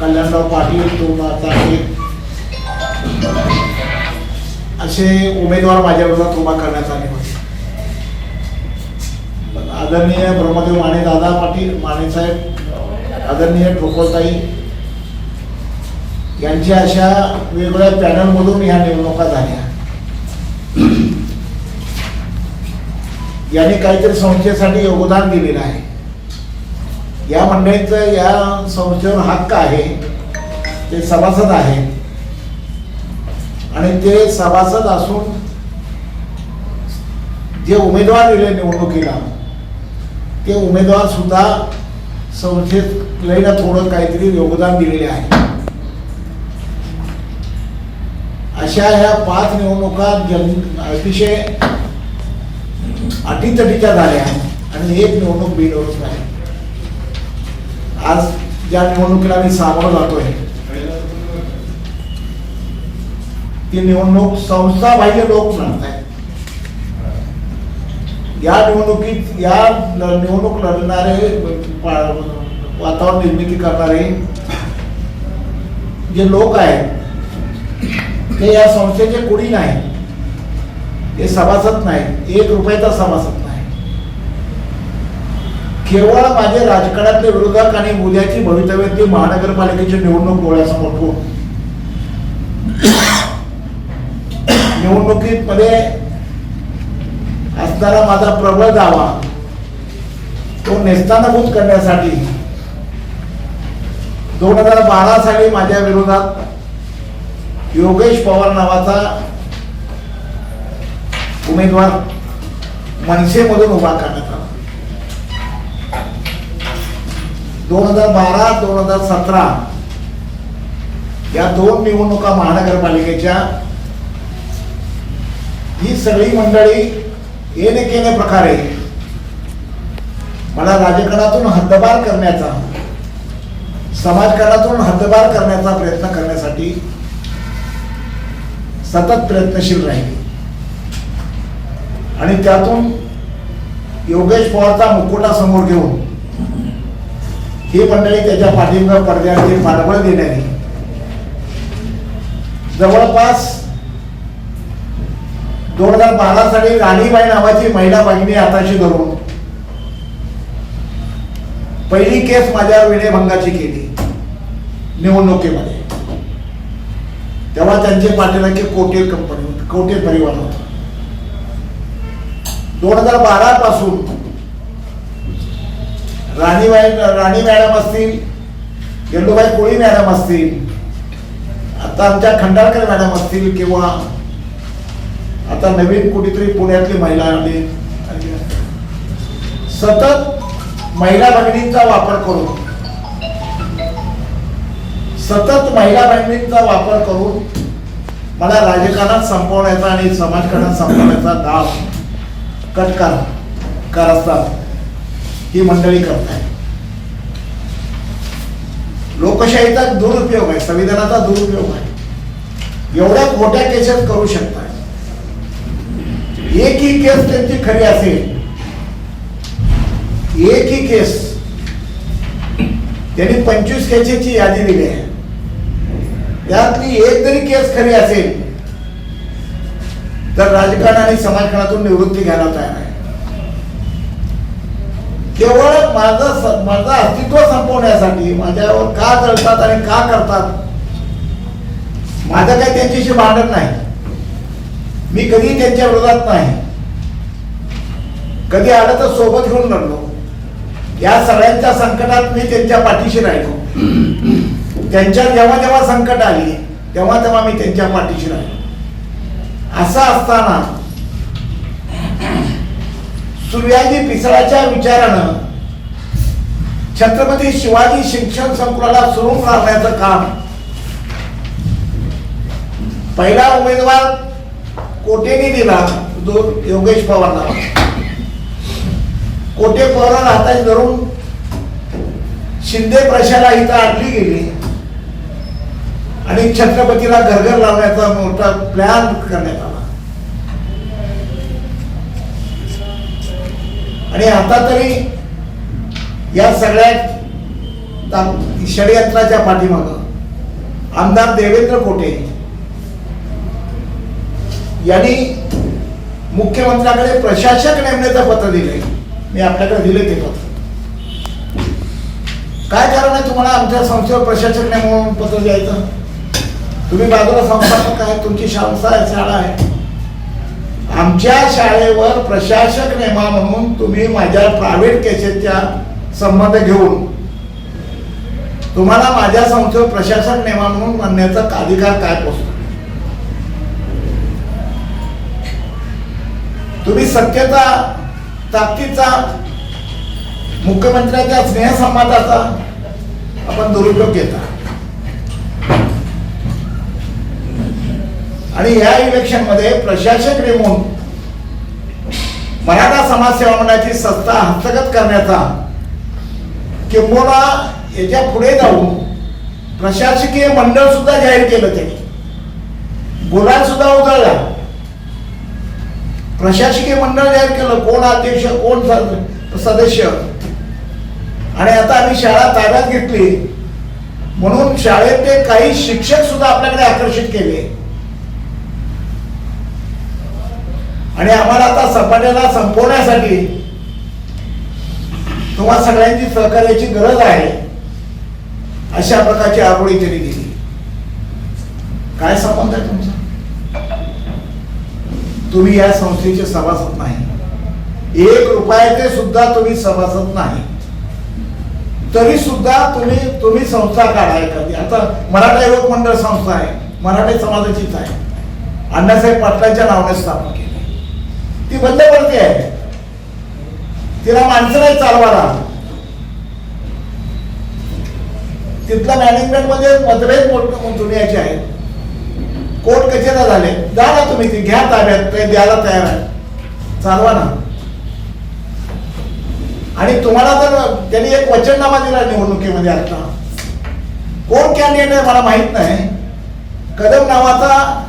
कल्याणराव पाटील असे उमेदवार माझ्या विरोधात उभा करण्यात आले होते. आदरणीय ब्रह्मदेव माने दादा पाटील माने साहेब आदरणीय ठोकोताई यांच्या अशा वेगवेगळ्या पॅनलमधून ह्या नेमणुका झाल्या. यांनी काहीतरी संस्थेसाठी योगदान दिलेलं आहे. या मंडळींचं या संस्थेवर हक्क आहे. ते सभासद आहेत. आणि ते सभासद असून जे उमेदवार दिले निवडणुकीला ते उमेदवार सुद्धा संस्थेला थोडं काहीतरी योगदान दिलेले आहे. अशा ह्या पाच निवडणुका जन अतिशय अटीतटीच्या झाल्या आणि एक निवडणूक बिनविरोध झाली आज ज्या निवडणुकीला मी सामोरं जातोय ती निवडणूक संस्था बाह्य लोक म्हणत आहेत या निवडणुकीत या निवडणूक लढणारे वातावरण निर्मिती करणारे जे लोक आहेत ते या संस्थेचे कुणी नाही. ते सभासद नाही. एक रुपयाचा सभासद नाही. केवळ माझे राजकारणातले विरोधक आणि उद्याची भवितव्यातली महानगरपालिकेची निवडणूक डोळ्यासमोर ठेवून. निवडणुकीत मध्ये असणारा माझा प्रबळ दावा तो नेस्तानाभूत करण्यासाठी दोन हजार बारा साली माझ्या विरोधात योगेश पवार नावाचा उमेदवार मनसेमधून उभा करण्यात आला. दोन हजार बारा दोन हजार सतरा या दोन निवडणुका महानगरपालिकेच्या ही सगळी मंडळी येणे केल्या प्रकारे मला राजकारणातून हद्दबार करण्याचा समाजकारणातून हद्दबार करण्याचा प्रयत्न करण्यासाठी सतत प्रयत्नशील राहिले. आणि त्यातून योगेश पवारचा मुकुटा समोर घेऊन ही मंडळी त्याच्या पाठिंबा पडद्याची पाठबळ देण्याने जवळपास दोन हजार बारा साली राणीबाई नावाची महिला भगिनी हाताशी धरून पहिली केस माझ्या विनयभंगाची केली. निवडणुकीमध्ये. तेव्हा त्यांचे पाठीलागे कोटे कंपनी होती? कोटे परिवार होता? दोन हजार बारा पासून राणीबाई राणी मॅडम असतील गेंडूबाई कोळी मॅडम असतील आता आमच्या खंडाळकर मॅडम असतील किंवा आता नवीन कुठेतरी पुण्यातली महिला आली. सतत महिला भगिनींचा वापर करून सतत महिला बँडिंगचा वापर करून मला राजकारणात संपवण्याचा आणि समाजकारणात संपवण्याचा दाव कटकार कारस्थान ही मंडळी करत आहे लोकशाहीचा दुरुपयोग आहे संविधानाचा दुरुपयोग आहे. एवढ्या मोठ्या केसेस करू शकतात एक ही केस त्यांची खरी असेल एक ही केस त्यांनी पंचवीस केसेसची यादी दिली आहे. यातली एक जरी केस खरी असेल तर राजकारण आणि समाजकारणातून निवृत्ती घ्यायला तयार आहे. केवळ माझं माझं अस्तित्व संपवण्यासाठी माझ्यावर का जळतात आणि का करतात माझं काही त्यांच्याशी भांडण नाही. मी कधी त्यांच्या विरोधात नाही. कधी आलं तर सोबत घेऊन लढलो. या सगळ्यांच्या संकटात मी त्यांच्या पाठीशी राहिलो. त्यांच्या जेव्हा जेव्हा संकट आली तेव्हा तेव्हा मी त्यांच्या पाठीशी राहिलो. असं असताना सूर्याजी पिसळाच्या विचारानं छत्रपती शिवाजी शिक्षण संकुलाला सुरू करण्याचं काम. पहिला उमेदवार कोटेने दिला जो योगेश पवारला. कोटे पवार हातात धरून शिंदे प्रशाला इथं आणली गेली. आणि छत्रपतीला घरघर लावण्याचा मोठा प्लॅन करण्यात आला. आणि आता तरी या सगळ्या षडयंत्राच्या पाठीमाग आमदार देवेंद्र कोटे यांनी मुख्यमंत्र्याकडे प्रशासक नेमण्याचं पत्र दिलंय. मी आपल्याकडे दिले ते पत्र. काय कारण आहे तुम्हाला आमच्या संस्थेवर प्रशासक नेमून पत्र द्यायचं? तुम्ही बाजूला संस्थापक आहे तुमची संस्था आहे शाळा आहे. आमच्या शाळेवर प्रशासक नेमा म्हणून तुम्ही माझ्या प्रायव्हेट केसेसच्या संबंध घेऊन तुम्हाला माझ्या संस्थेवर प्रशासक नेमा म्हणून म्हणण्याचा अधिकार काय पोचतो? तुम्ही सत्यता ताकदीचा मुख्यमंत्र्यांच्या स्नेहसंवादाचा आपण दुरुपयोग घेता. आणि या इलेक्शनमध्ये प्रशासक नेमून मराठा समाज सेवा मंडळाची संस्था हस्तगत करण्याचा किंबोला याच्यापुढे जाऊन प्रशासकीय मंडळ सुद्धा जाहीर केलं त्यांनी. गुलाल सुद्धा उधळला. प्रशासकीय मंडळ जाहीर केलं. कोण अध्यक्ष कोण सदस्य? आणि आता आम्ही शाळा ताब्यात घेतली. म्हणून शाळेतले काही शिक्षक सुद्धा आपल्याकडे आकर्षित केले. आणि आम्हाला आता सपाट्याला संपवण्यासाठी तुम्हा सगळ्यांची सहकार्याची गरज आहे अशा प्रकारची आरोळी त्यांनी दिली. काय संबंध आहे तुमचा? तुम्ही या संस्थेचे सभासद नाही. एक रुपयाचे सुद्धा तुम्ही सभासद नाही. तरी सुद्धा तुम्ही तुम्ही संस्था काढा एखादी आता मराठा युवक मंडळ संस्था आहे मराठी समाजाचीच आहे. अण्णासाहेब पाटलांच्या नावाने स्थापन केली. ती बंद पडते आहे. तिला माणसं नाही चालवायला. तिथल्या मॅनेजमेंटमध्ये मतभेद मोठ- दुनियाचे आहेत. कोर्ट कचेरा झाले? जा ना तुम्ही ती घ्या ताब्यात ते द्यायला तयार आहे. चालवा ना. आणि तुम्हाला जर त्यांनी एक वचननामा दिला निवडणुकीमध्ये आता. कोण कॅन्डिडेट आहे मला माहीत नाही. कदम नावाचा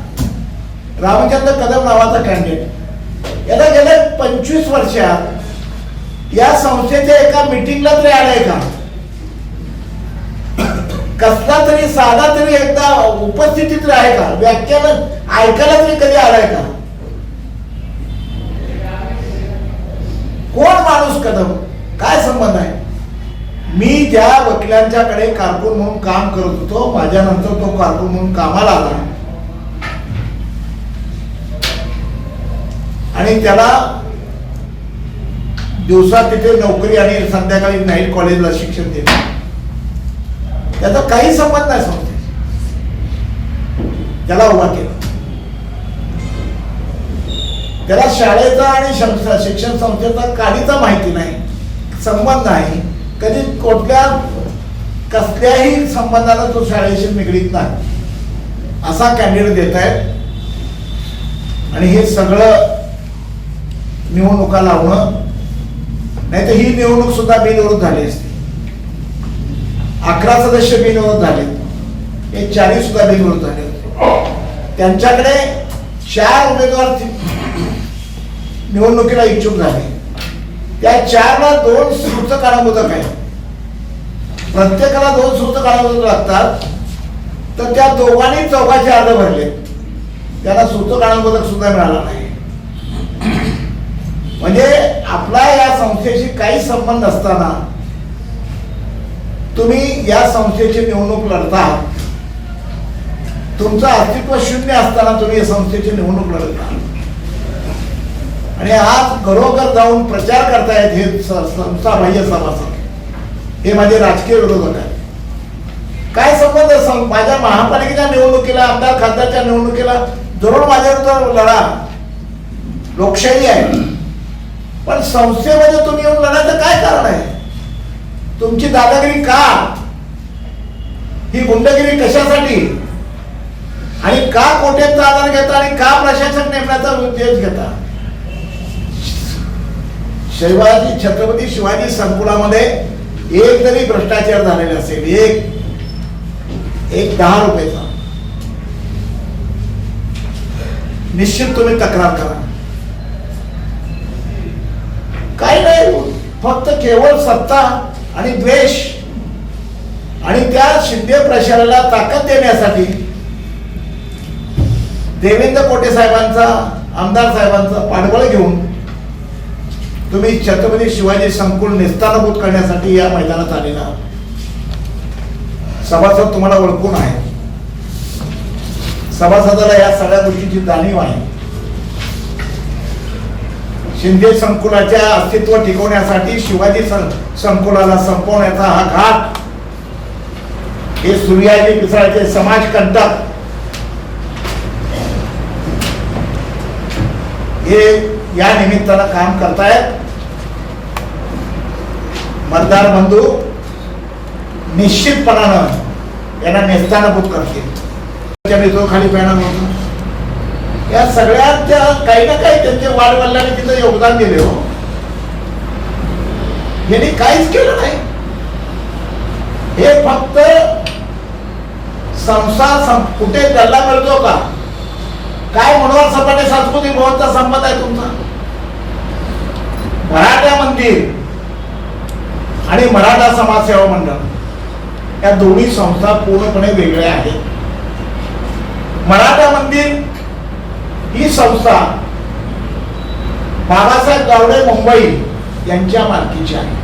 रामचंद्र कदम नावाचा कॅन्डिडेट याला गेल्या पंचवीस वर्षात या संस्थेच्या एका मिटिंगला तरी आलाय का? कसला तरी साधा तरी एकदा उपस्थितीत तरी आहे का? व्याख्यान ऐकायला तरी कधी आलाय का? कोण माणूस कदम? काय संबंध आहे? मी ज्या वकिलांच्याकडे कारकून म्हणून काम करत होतो माझ्यानंतर तो कारकून म्हणून कामाला आला. आणि त्याला दिवसा तिथे नोकरी आणि संध्याकाळी नाईट कॉलेजला शिक्षण देते त्याचा काही संबंध नाही संस्थेशी त्याला उभा केला. त्याला शाळेचा आणि शिक्षण संस्थेचा काडीचा माहिती नाही संबंध नाही. कधी कुठल्या कसल्याही संबंधाला तो शाळेशी निगडीत नाही. असा कॅन्डिडेट देत आहेत आणि हे सगळं निवडणुका लावणं नाही तर ही निवडणूक सुद्धा बिनविरोध झाली असती. अकरा सदस्य बिनविरोध झाले. हे चारही सुद्धा बिनविरोध झाले होते. त्यांच्याकडे चार उमेदवार निवडणुकीला इच्छुक झाले. त्या चारला दोन सूर्त काळामोदक आहे. प्रत्येकाला दोन सूर्त काळामोदक लागतात. तर त्या दोघांनी चौघाचे अर्ज भरले. त्याला सूर्त काळामोदक सुद्धा मिळाला नाही. म्हणजे आपला या संस्थेशी काही संबंध असताना तुम्ही या संस्थेची निवडणूक लढता. तुमचं अस्तित्व शून्य असताना तुम्ही या संस्थेची निवडणूक लढता. आणि आज घरोघर जाऊन प्रचार करतायत हे संस्था बाह्य सभासद हे माझे राजकीय विरोधक आहेत. काय संबंध आहे सं- माझ्या महापालिकेच्या निवडणुकीला आमदार खासदारच्या निवडणुकीला? जरूर माझ्यावर लढा. लोकशाही आहे. पण संस्थेमध्ये तुम्ही येऊन लढायचं काय कारण आहे? तुमची दादागिरी का? ही गुंडगिरी कशासाठी? आणि का कोटेचा आधार घेता आणि का प्रशासन नेमण्याचा उद्देश घेता? शिवाजी छत्रपती शिवाजी संकुलामध्ये एक जरी भ्रष्टाचार झालेला असेल एक एक दहा रुपयाचा. निश्चित तुम्ही तक्रार करा. काही नाही फक्त केवळ सत्ता आणि द्वेष. आणि त्या शिंदे प्रशाला ताकद देण्यासाठी देवेंद्र कोटे साहेबांचा आमदार साहेबांचा पाठबळ घेऊन तुम्ही छत्रपती शिवाजी संकुल निस्तानभूत करण्यासाठी या मैदानात आलेला सभासद तुम्हाला ओळखून आहे सभासदाला या सगळ्या गोष्टीची जाणीव आहे. शिंदे संकुलाच्या अस्तित्व टिकवण्यासाठी शिवाजी संकुलाला संपवण्याचा हा घाट. हे सूर्याजी पिसाळचे समाज कंटक. हे या निमित्तानं काम करतायत. मतदार बंधू निश्चितपणानं यांना नेस्तानभूत करतील. खाली पॅनल होता या सगळ्यांच्या काही ना काही त्यांचे वाढवल्याने तिथं योगदान दिले हो. यांनी काहीच केलं नाही. हे फक्त संसार कुठे गल्ला मिळतो का? काय मनोहर सपाटे सांस्कृतिक भवनचा संबंध आहे तुमचा? मराठा मंदिर आणि मराठा समाज सेवा मंडळ या दोन्ही संस्था पूर्णपणे वेगळ्या आहेत. मराठा मंदिर ही संस्था बाबासाहेब गावडे मुंबई यांच्या मालकीची आहे.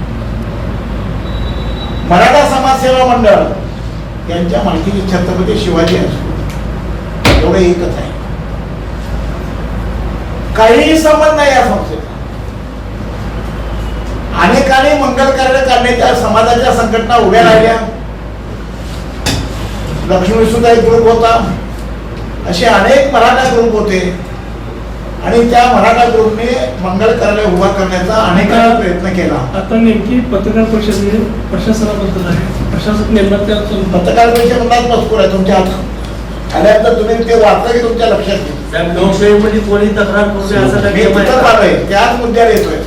मराठा समाजसेवा मंडळ यांच्या मालकीची छत्रपती शिवाजी हायस्कूल एवढं एकच आहे. काहीही संबंध नाही या संस्थेचा. अनेकांनी मंगल कार्य करण्याच्या समाजाच्या संघटना उभ्या राहिल्या. लक्ष्मी सुद्धा एक ग्रुप होता. असे अनेक मराठा ग्रुप होते. आणि त्या मराठा ग्रुपने मंगल कार्यालय उभा करण्याचा अनेकांनी प्रयत्न केला. आता नेमकी पत्रकार परिषद प्रशासनाबद्दल आहे. प्रशासक त्या पत्रकार परिषदेत मजकूर आहे तुमच्या हातात. आल्यानंतर तुम्ही ते वाचलं की तुमच्या लक्षात येईल. साहेब लोकशाहीमध्ये कोणी तक्रार करू असं मी तिथं त्याच मुद्द्याला येतोय.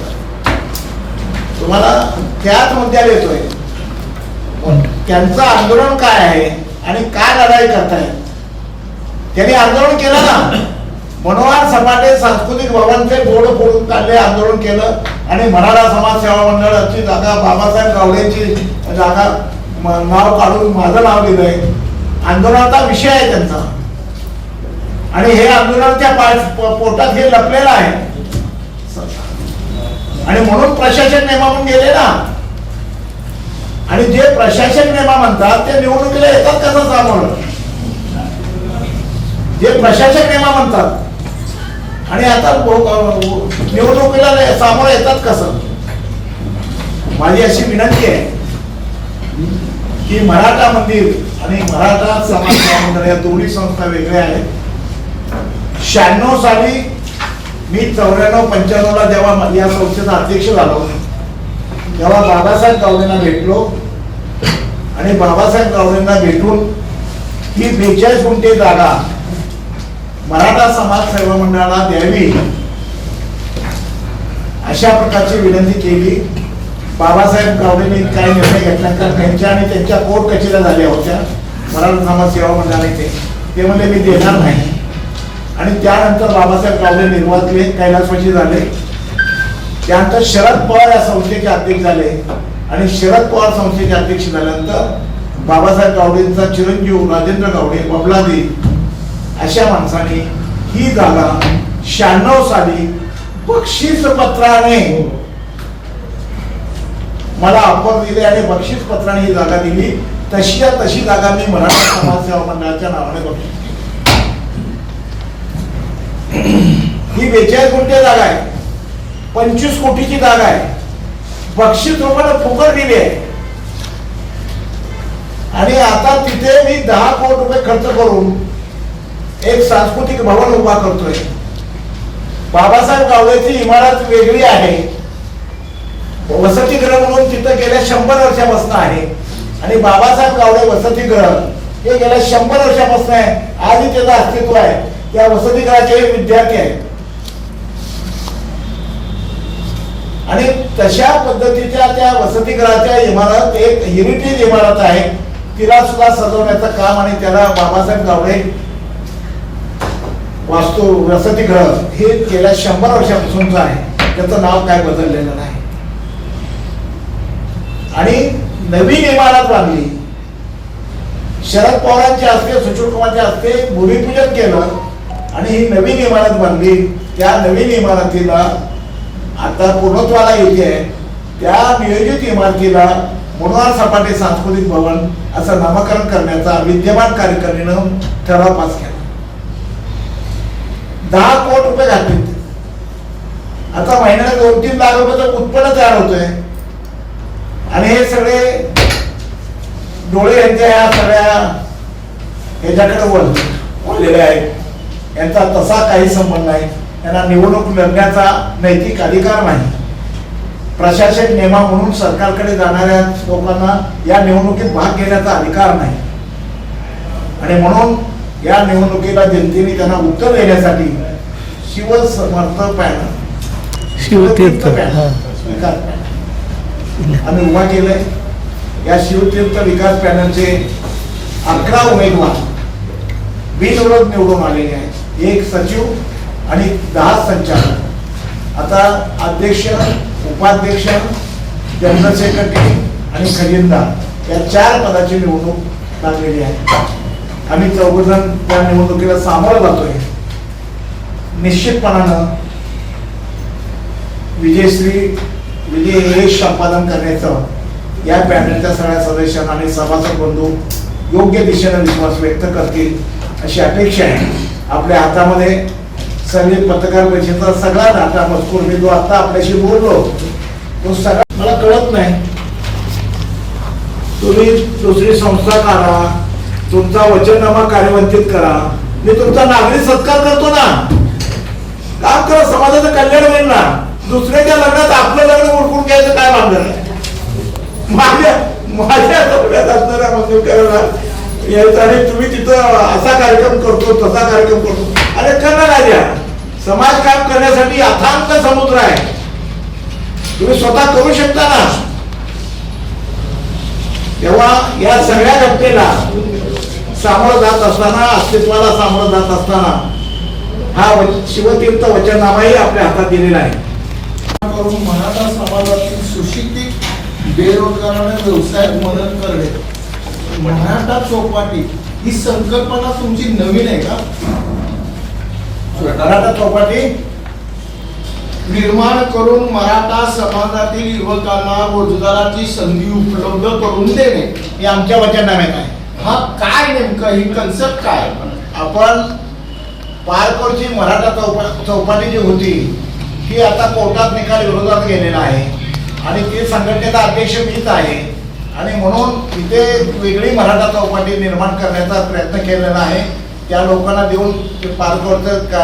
तुम्हाला त्याच मुद्द्याला येतोय. त्यांचं आंदोलन काय आहे आणि काय लढाई करताय? त्यांनी आंदोलन केलं ना. मनोहर सपाटे सांस्कृतिक भवनचे बोर्ड फोडून काढले आंदोलन केलं. आणि मराठा समाज सेवा मंडळाची जागा बाबासाहेब गावडेची जागा नाव काढून माझं नाव दिलंय. आंदोलनाचा विषय आहे त्यांचा. आणि हे आंदोलनच्या पोटात हे लपलेलं आहे. आणि म्हणून प्रशासन नेमावून गेले ना. आणि जे प्रशासन नेमा म्हणतात ते निवडणुकीला येतात कसं सामोरं? जे प्रशासक नेमा म्हणतात. आणि आता निवडणुकीला सामोरं येतात कसं माझी अशी विनंती आहे की मराठा मंदिर आणि मराठा समाज सेवा या दोन्ही संस्था वेगळ्या आहेत. शहाण्णव साली मी चौऱ्याण्णव पंच्याण्णवला जेव्हा या संस्थेचा अध्यक्ष झालो तेव्हा बाबासाहेब गावडेंना भेटलो. आणि बाबासाहेब गावडेंना भेटून ही बेचाळीस गुंठे जागा मराठा समाज सेवा मंडळाला द्यावी. अशा प्रकारची विनंती केली. बाबासाहेब गावडेंनी काय निर्णय घेतला त्यांच्या आणि त्यांच्या कोर्ट कचेऱ्या झाल्या होत्या. मराठा समाज सेवा मंडळाने ते ते म्हणले मी देणार नाही. आणि त्यानंतर बाबासाहेब गावडे निर्वाचले कैलासवाशी झाले. त्यानंतर शरद पवार या संस्थेचे अध्यक्ष झाले. आणि शरद पवार संस्थेचे अध्यक्ष झाल्यानंतर बाबासाहेब गावडेंचा चिरंजीव राजेंद्र गावडे बबलादी अशा माणसाने ही जागा शहाण्णव साली बक्षीस पत्राने मला ऑफर दिली आणि बक्षीस पत्राने ही जागा दिली. तशी या तशी जागा मी मराठा समाज सेवा मंडळाच्या नावाने बक्षीस ही बेचाळीस कोटी जागा आहे. पंचवीस कोटीची जागा आहे. बक्षीस रुपयाला फुकट दिली आहे. आणि आता तिथे मी दहा कोटी रुपये खर्च करून एक सांस्कृतिक भवन उभा करतोय. बाबासाहेब गावडेची इमारत वेगळी आहे. वसतिगृह म्हणून तिथं गेल्या शंभर वर्षापासून आहे. आणि बाबासाहेब गावडे वसतिगृह हे गेल्या शंभर वर्षापासून आहे. आजही त्याचं अस्तित्व आहे. त्या वसतिगृहाचे हे विद्यार्थी आहेत. आणि तशा पद्धतीच्या त्या वसतिगृहाच्या इमारत एक हेरिटेज इमारत आहे. तिला सुद्धा सजवण्याचं काम आणि त्याला बाबासाहेब गावडे वास्तू वसतिगृह हे गेल्या शंभर वर्षापासूनच आहे. त्याचं नाव काय बदललेलं नाही. आणि नवीन इमारत बांधली. शरद पवारांचे हस्ते सुशील कुमारच्या हस्ते भूमिपूजन केलं आणि ही नवीन इमारत बांधली. त्या नवीन इमारतीला आता पूर्णत्वाला येते त्या नियोजित इमारतीला मनोहर सपाटे सांस्कृतिक भवन असं नामकरण करण्याचा विद्यमान कार्यकारिणीनं ठराव पास केला. दहा कोटी रुपये घालतील आता महिन्याला दोन तीन लाख रुपयाचं उत्पन्न तयार होतंय. आणि हे सगळे डोळे यांच्या या सगळ्या याच्याकडे वळ वळलेले आहेत. यांचा तसा काही संबंध नाही. यांना निवडणूक लढण्याचा नैतिक अधिकार नाही. प्रशासक नेमा म्हणून सरकारकडे जाणाऱ्या लोकांना या निवडणुकीत भाग घेण्याचा अधिकार नाही. आणि म्हणून या निवडणुकीला जनतेने त्यांना उत्तर देण्यासाठी शिवसमर्थ पॅनल शिवतीर्थ. विकास पॅनल आम्ही उभा केलंय. या शिवतीर्थ विकास पॅनलचे अकरा उमेदवार बिनविरोध निवडून आलेले आहेत. एक सचिव आणि दहा संचालक. आता अध्यक्ष उपाध्यक्ष जनरल सेक्रेटरी आणि खजिनदार या चार पदाची निवडणूक लागलेली आहे. आम्ही चौघजण त्या निवडणुकीला सामोरं जातोय. निश्चितपणानं विजयश्री विजय हे संपादन करण्याचं या पॅनलच्या सगळ्या सदस्यांना आणि सभासद बंधू योग्य दिशेने विश्वास व्यक्त करतील अशी अपेक्षा आहे. आपल्या हातामध्ये सगळे पत्रकार परिषदेचा सगळा डाटा मजकूर मी जो आता आपल्याशी बोललो तो सगळा मला कळत नाही. तुम्ही दुसरी संस्था काढा तुमचा वचननामा कार्यवंचित करा. मी तुमचा नागरिक सत्कार करतो ना. काम करा समाजाचं कल्याण होईल ना? दुसऱ्याच्या लग्नात आपलं लग्न उडकून घ्यायचं काय बांधलं नाही माझ्या माझ्या लग्नात असणाऱ्या मंजुळकरांना यायचं आणि तुम्ही तिथं असा कार्यक्रम करतो तसा कार्यक्रम करतो. अरे करणार द्या समाज काम करण्यासाठी अथांत समुद्र आहे. तुम्ही स्वतः करू शकता ना. तेव्हा या सगळ्या घटनेला सामोरं जात असताना अस्तित्वाला सामोरं जात असताना हा व- शिवतीर्थ वचननामाही आपल्या हातात दिलेला आहे. करून मराठा समाजातील सुशिक्षित बेरोजगारांना व्यवसायात मदत करणे मराठा चौपाटी ही संकल्पना तुमची नवीन आहे का? मराठा चौपाटी निर्माण करून मराठा समाजातील युवकांना रोजगाराची संधी उपलब्ध करून देणे हे आमच्या वचननाम्यात आहे. हा काय नेमकं ही कन्सेप्ट काय? आपण पारकोरची मराठा चौपा चौपाटी जी होती ती आता कोर्टात निकाल विरोधात गेलेला आहे. आणि ती संघटनेचा अध्यक्ष मीच आहे. आणि म्हणून तिथे वेगळी मराठा चौपाटी निर्माण करण्याचा प्रयत्न केलेला आहे. त्या लोकांना देऊन पारकोरचं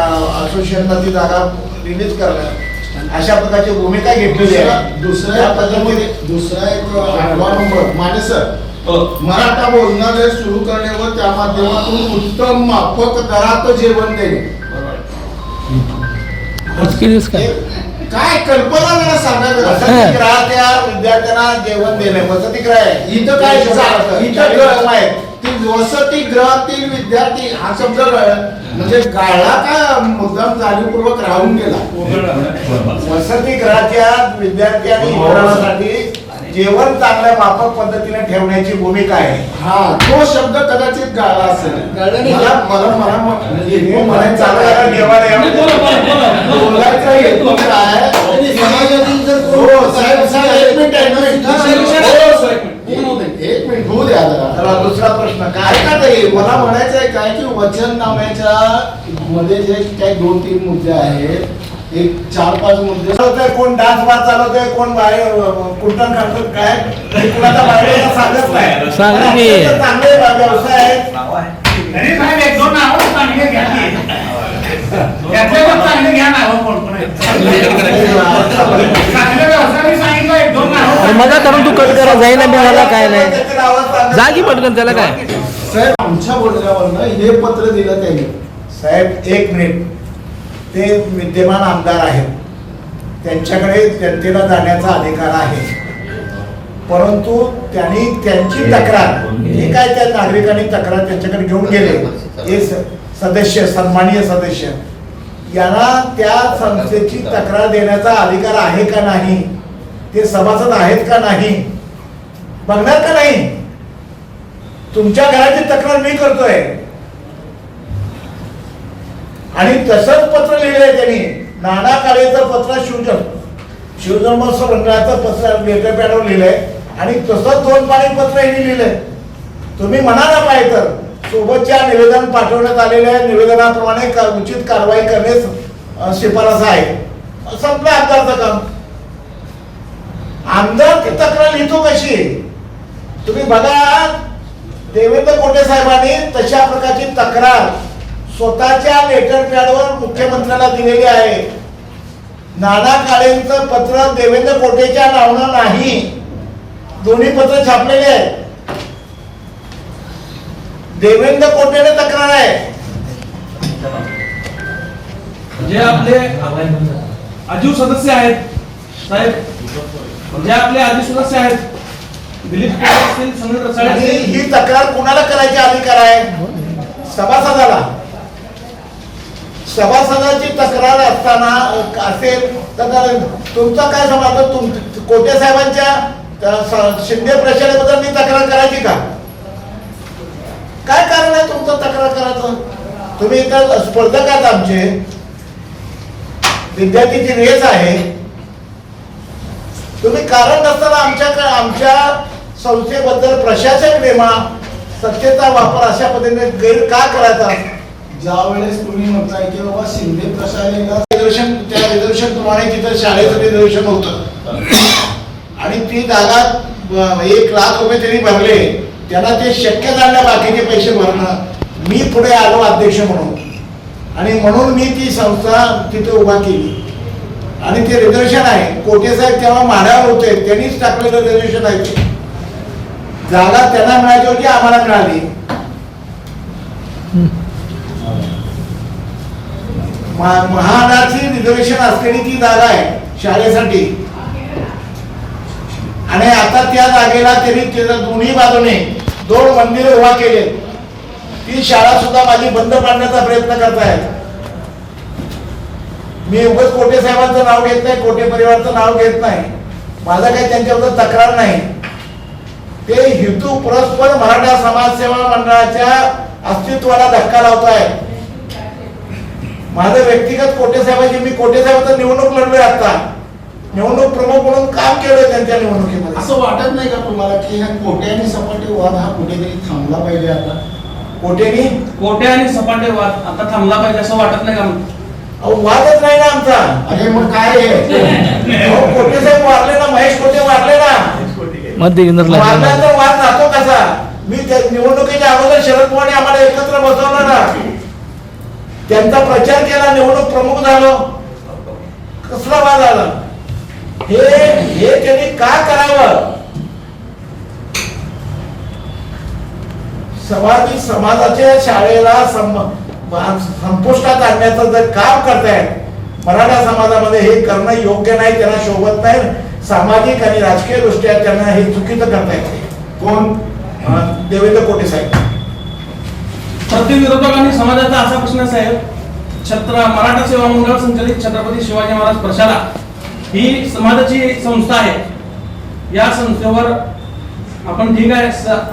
असोसिएशनला ती जागा रिलीज करणं अशा प्रकारची भूमिका घेतलेली दुसरा आहे दुसऱ्या दुसरा एक आठवा नंबर. माने सर मराठा भोजनालय सुरू करणे व त्या माध्यमातून उत्तम माफक दरात जेवण देणे. काय? काय कल्पना जरा सांगा विद्यार्थ्यांना जेवण देणे. वसतिगृह आहे. इथं काय इथं आहे. ती वसतिगृहातील विद्यार्थी हा शब्द म्हणजे गाळला का मुद्दाम जाणीवपूर्वक राहून गेला? वसतिगृहाच्या विद्यार्थी आणि इतरांसाठी जेवण चांगल्या माफक पद्धतीने ठेवण्याची भूमिका आहे. हा तो शब्द कदाचित गाळला असेल. मला मला मला हे. बोलायचा हेतू काय? साहेब, साहेब, एक मिनिट, एक मिनिट. एक मिनिट होऊ द्या जरा. दुसरा प्रश्न. काय ऐका ताई मला म्हणायचं आहे काय की वचननाम्याच्या मध्ये जे काही दोन तीन मुद्दे आहेत एक चार पाच मुद्दे. चालवतंय कोण डान्स बार चालवतोय कोण बाहेर कुर्तन करतो काय? हे कुणाचा बाहेर सांगत नाही. सांगा की. चांगले व्यवसाय आहेत तरी साहेब एक दोन नावं चांगले घ्या की. त्यातले पण चांगले घ्या नावं कोण कोण आहेत. चांगले व्यवसाय मी सांगितलं एक दोन नावं. अरे मजा करून तू कट करा जाईना बी मला काय नाही. त्याची नावं सांगत जा की पटकन त्याला काय? साहेब आमच्या बोलण्यावरनं हे पत्र दिलं त्यांनी. साहेब एक मिनिट ते विद्यमान आमदार आहेत. त्यांच्याकडे जनतेला जाण्याचा अधिकार आहे. परंतु त्यांनी त्यांची तक्रार हे काय त्या नागरिकांनी तक्रार त्यांच्याकडे घेऊन गेले? हे सदस्य सन्माननीय सदस्य. यांना त्या संस्थेची तक्रार देण्याचा अधिकार आहे का नाही? ते सभासद आहेत का नाही? बघणार का नाही? तुमच्या घराची तक्रार मी करतोय. आणि तसंच पत्र लिहिलंय त्यांनी. नाना काळेचं पत्र शिवजन शिवजन्मोत्सव मंडळाचं पत्र लेटर लिहिलंय. आणि तसंच दोन पाणी पत्र यांनी लिहिलंय. तुम्ही म्हणा ना पाहिजे तर सोबतच्या निवेदन पाठवण्यात आलेल्या निवेदनाप्रमाणे का- उचित कारवाई करणे शिफारस आहे. संपलं आमदारचं काम. आमदार ती तक्रार लिहितो कशी? तुम्ही बघा देवेंद्र कोटे साहेबांनी तशा प्रकारची तक्रार स्वतःच्या लेटर पॅडवर मुख्यमंत्र्याला दिलेली आहे. नाना काळेंचं पत्र देवेंद्र कोटेच्या नावानं नाही. दोन्ही पत्र छापलेले आहेत. देवेंद्र कोटेने तक्रार आहे. जे आपले आजीव सदस्य आहेत साहेब जे आपले आजीव सदस्य आहेत दिलीप असतील रसाळे आणि असतील ही तक्रार कुणाला करायची अधिकार आहे? सभासदाला. सभासदाची तक्रार असताना असेल तर तुमचा काय समाज तुम कोटे साहेबांच्या शिंदे प्रशालेबद्दल मी तक्रार करायची का? काय कारण आहे तुमचं तक्रार करायचं? तुम्ही इथं स्पर्धक आहात आमचे. विद्यार्थीची रेस आहे. तुम्ही कारण नसताना आमच्या आमच्या संस्थेबद्दल प्रशासक नेमा सत्तेचा वापर अशा पद्धतीने गैर का करायचा. ज्या वेळेस तुम्ही म्हणताय की बाबा शिंदे प्रशालेला रिझर्वेशन त्या रिझर्वेशन प्रमाणे तिथं शाळेचं रिझर्वेशन होतं. आणि ती जागा एक लाख रुपये त्यांनी भरले. त्यांना ते शक्य झालं बाकीचे पैसे भरणं. मी पुढे आलो अध्यक्ष म्हणून. आणि म्हणून मी ती संस्था तिथे उभा केली. आणि ते रिझर्वेशन आहे. कोटे साहेब तेव्हा माढ्यावर होते. त्यांनीच टाकलेलं रिझर्वेशन आहे जागा त्यांना मिळायची होती आम्हाला मिळाली. महाडाची रिझर्वेशन असलेली ती जागा आहे शाळेसाठी. आणि आता त्या जागेला त्यांनी त्याच्या दोन्ही बाजूने दोन मंदिर उभा केले. ती शाळा सुद्धा माझी बंद पाडण्याचा प्रयत्न करतायत. मी उगाच कोटे साहेबांचं नाव घेत नाही कोटे परिवारचं नाव घेत नाही. माझा काही त्यांच्याबद्दल तक्रार नाही. ते हेतू परस्पर मराठा समाजसेवा मंडळाच्या अस्तित्वाला धक्का लावत आहेत माझं व्यक्तिगत कोटे साहेबांची मी कोटे साहेबांचं निवडणूक लढलोय आता. निवडणूक प्रमुख म्हणून काम केलंय त्यांच्या निवडणुकीमध्ये. असं वाटत नाही का तुम्हाला की ह्या कोटे आणि सपाटे वाद हा कुठेतरी थांबला पाहिजे आता? कोटेनी कोटे आणि सपाटे वाद आता थांबला पाहिजे असं वाटत नाही का अहो वादच नाही ना आमचा. अरे मग काय आहे? अहो, कोटे साहेब वारले ना महेश कोटे वारले ना. मध्य केंद्राला वारल्यानंतर वाद राहतो कसा? मी त्या निवडणुकीच्या अगोदर शरद पवार आम्हाला एकत्र बसवलं ना. त्यांचा प्रचार केला निवडणूक प्रमुख झालो. कसला वाद आला? हे हे त्यांनी का करावं? समाजी समाजाच्या शाळेला सम- मा- संपुष्टात आणण्याचं जर काम करतायत मराठा समाजामध्ये हे करणं योग्य नाही त्यांना शोभत नाही. सामाजिक आणि राजकीय दृष्ट्या त्यांना हे चुकीचं करतायत. कोण? देवेंद्र कोटे साहेब. प्रत्येक आणि समाजाचा असा प्रश्न आहे, साहेब छत्र मराठा सेवा मंडळ संचलित छत्रपती शिवाजी महाराज प्रशाला ही समाजाची संस्था आहे. या संस्थेवर आपण ठीक आहे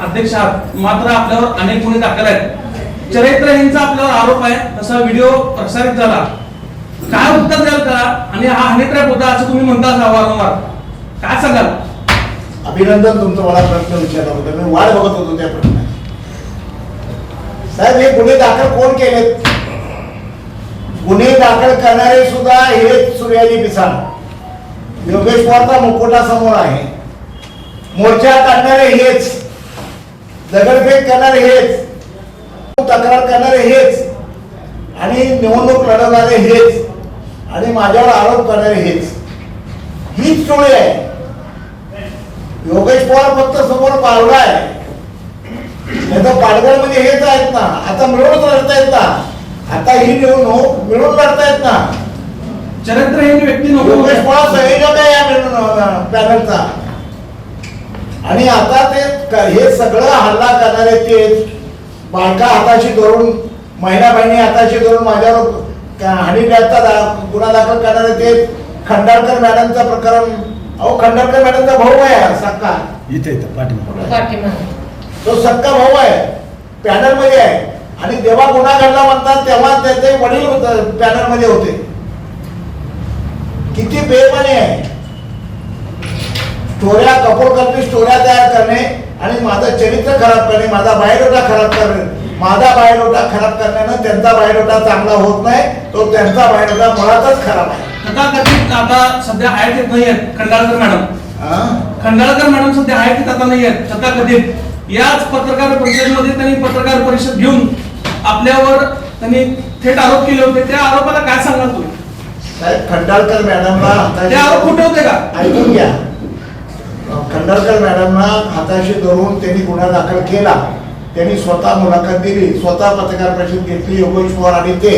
अध्यक्ष आहात. मात्र आपल्यावर अनेक गुन्हे दाखल आहेत. चरित्रहीनचा आपल्यावर आरोप आहे तसा व्हिडिओ प्रसारित झाला. काय उत्तर द्याल का? आणि हा हनी ट्रॅप होता असं तुम्ही म्हणता वारंवार? काय सांगाल? अभिनंदन तुमचं मला प्रश्न विचारला होता मी वाट बघत होतो त्या प्रश्न साहेब हे गुन्हे दाखल कोण केलेत? गुन्हे दाखल करणारे सुद्धा हेच सूर्याजी पिसाळ. योगेश पवारचा मुकोटा समोर आहे. मोर्चा काढणारे हेच. दगडफेक करणारे हेच. तक्रार करणारे हेच. आणि निवडणूक लढवणारे हेच. आणि माझ्यावर आरोप करणारे हेच. हीच टोळी आहे. योगेश पवार फक्त समोर पावला आहे. नाही तर पाडगड म्हणजे हेच आहेत ना. आता मिळूनच लढतायत ना. आता ही निवडणूक मिळून लढतायत ना. चरित्रहीन व्यक्ती नको योगेश पवार संयोजक आहे या मिळून पॅनलचा? आणि आता ते क- हे सगळं हल्ला करणारे ते बायका हाताशी धरून महिला बहिणी हाताशी धरून माझ्यावर क- हानीप्राप्त दा- गुन्हा दाखल करणारे ते खंडाळकर मॅडमचं प्रकरण. अहो खंडाळकर मॅडमचा भाऊ आहे सक्का. इथे इथं पाठीमागे. तो सक्का भाऊ आहे पॅनलमध्ये आहे आणि जेव्हा गुन्हा घडला म्हणतात तेव्हा त्याचे वडील पॅनलमध्ये होते. किती बेमाने आहे. स्टोऱ्या कपोल करणे स्टोऱ्या तयार करणे आणि माझं चरित्र खराब करणे माझा बायोडोटा खराब करणे. माझा बायोडोटा खराब करण्यानं त्यांचा बायोडोटा चांगला होत नाही तो त्यांचा बायोडोटा मुळातच खराब आहे. तथाकथित आता सध्या आहेत येत नाही आहेत खंडाळकर मॅडम? खंडाळकर मॅडम सध्या आहेत आता नाही आहेत तथाकथित याच पत्रकार परिषदेमध्ये त्यांनी पत्रकार परिषद घेऊन आपल्यावर त्यांनी थेट आरोप केले होते. त्या आरोपाला काय सांगाल तुम्ही? खंडाळकर मॅडमला ते आरोप खोटे होते का? ऐकून घ्या. खंडाळकर मॅडमना हाताशी धरून त्यांनी गुन्हा दाखल केला. त्यांनी स्वतः मुलाखत दिली. स्वतः पत्रकार परिषद घेतली योगेश पवार आणि ते.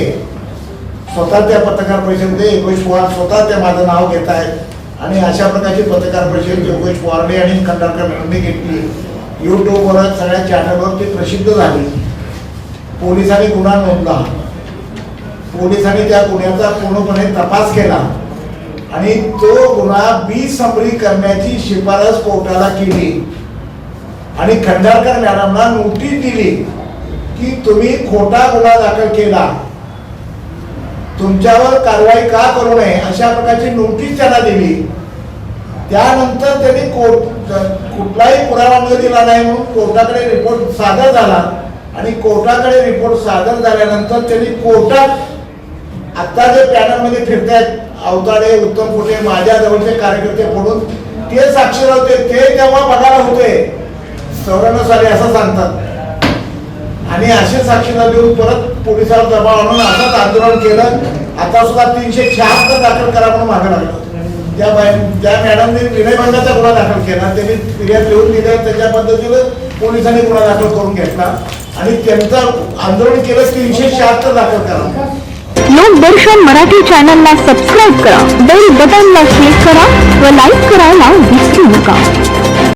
स्वतः त्या पत्रकार परिषदेमध्ये योगेश पवार स्वतः ते माझं नाव घेत आहेत आणि अशा प्रकारची पत्रकार परिषद योगेश पवारने आणि खंडाळकर मॅडमने घेतली. युट्यूबवर सगळ्या चॅनलवर ते प्रसिद्ध झाली. पोलिसांनी गुन्हा नोंदला. पोलिसांनी त्या गुन्ह्याचा पूर्णपणे तपास केला. आणि तो गुन्हा बी समरी करण्याची शिफारस कोर्टाला केली. आणि खंडारकर मॅडमला नोटीस दिली की तुम्ही खोटा गुन्हा दाखल केला. तुमच्यावर कारवाई का करू नये अशा प्रकारची नोटीस त्यांना दिली. त्यानंतर त्यांनी कोर्ट कुठलाही पुरावा न दिला नाही म्हणून कोर्टाकडे रिपोर्ट सादर झाला. आणि कोर्टाकडे रिपोर्ट सादर झाल्यानंतर त्यांनी कोर्टात आता जे पॅनलमध्ये फिरतायत अवताडे उत्तम कुठे माझ्या जवळचे कार्यकर्ते फोडून ते साक्षीदार होते ते तेव्हा बघायला होते. चौऱ्याण्णव साले असं सांगतात. आणि असे साक्षीला देऊन परत पोलिसावर दबाव आणून असंच आंदोलन केलं आता सुद्धा तीनशे शहात्तर दाखल करा म्हणून मागं लागलं ज्या बाय ज्या मॅडमने विनयभंगाचा गुन्हा दाखल केला. त्यांनी फिर्याद लिहून दिल्या त्याच्या पद्धतीनं पोलिसांनी गुन्हा दाखल करून घेतला. आणि त्यांचा आंदोलन केलं तीनशे शहात्तर दाखल करा. लोकदर्शन मराठी चॅनलला सबस्क्राईब करा. बेल बटनला क्लिक करा व लाईक करायला विसरू नका.